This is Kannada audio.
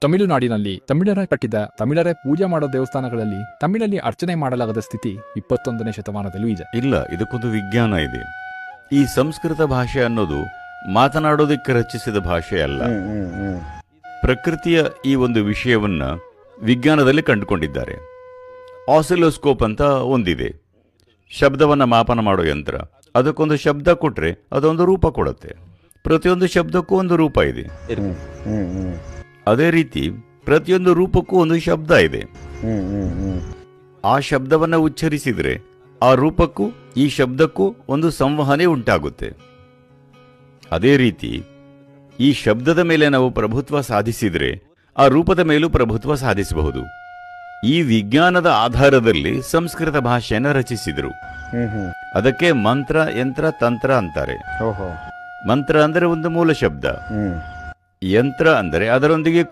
ತಮಿಳುನಾಡಿನಲ್ಲಿ ತಮಿಳರ ಕಟ್ಟಿದ ತಮಿಳರೇ ಪೂಜೆ ಮಾಡೋ ದೇವಸ್ಥಾನಗಳಲ್ಲಿ ತಮಿಳಲ್ಲಿ ಅರ್ಚನೆ ಮಾಡಲಾಗದ ಸ್ಥಿತಿ ಇಪ್ಪತ್ತೊಂದನೇ ಶತಮಾನದಲ್ಲೂ ಇದೆ. ಇಲ್ಲ ಇದಕ್ಕೊಂದು ವಿಜ್ಞಾನ ಇದೆ. ಈ ಸಂಸ್ಕೃತ ಭಾಷೆ ಅನ್ನೋದು ಮಾತನಾಡೋದಕ್ಕೆ ರಚಿಸಿದ ಭಾಷೆ ಅಲ್ಲ. ಪ್ರಕೃತಿಯ ಈ ಒಂದು ವಿಷಯವನ್ನ ವಿಜ್ಞಾನದಲ್ಲಿ ಕಂಡುಕೊಂಡಿದ್ದಾರೆ. ಆಸಿಲೋಸ್ಕೋಪ್ ಅಂತ ಒಂದಿದೆ. ಶಬ್ದವನ್ನ ಮಾಪನ ಮಾಡೋ ಯಂತ್ರ. ಅದಕ್ಕೊಂದು ಶಬ್ದ ಕೊಟ್ಟರೆ ಅದೊಂದು ರೂಪ ಕೊಡುತ್ತೆ. ಪ್ರತಿಯೊಂದು ಶಬ್ದಕ್ಕೂ ಒಂದು ರೂಪ ಇದೆ. ಅದೇ ರೀತಿ ಪ್ರತಿಯೊಂದು ರೂಪಕ್ಕೂ ಒಂದು ಶಬ್ದ ಇದೆ. ಆ ಶಬ್ದವನ್ನ ಉಚ್ಚರಿಸಿದ್ರೆ ಆ ರೂಪಕ್ಕೂ ಈ ಶಬ್ದಕ್ಕೂ ಒಂದು ಸಂವಹನೆ ಉಂಟಾಗುತ್ತೆ. ಅದೇ ರೀತಿ ಈ ಶಬ್ದದ ಮೇಲೆ ನಾವು ಪ್ರಭುತ್ವ ಸಾಧಿಸಿದ್ರೆ ಆ ರೂಪದ ಮೇಲೂ ಪ್ರಭುತ್ವ ಸಾಧಿಸಬಹುದು. ಈ ವಿಜ್ಞಾನದ ಆಧಾರದಲ್ಲಿ ಸಂಸ್ಕೃತ ಭಾಷೆಯನ್ನು ರಚಿಸಿದರು. ಅದಕ್ಕೆ ಮಂತ್ರ ಯಂತ್ರ ತಂತ್ರ ಅಂತಾರೆ. ಮಂತ್ರ ಅಂದರೆ ಒಂದು ಮೂಲ ಶಬ್ದ. ಯಂತ್ರ ಅಂದರೆ ಅದರೊಂದಿಗೆ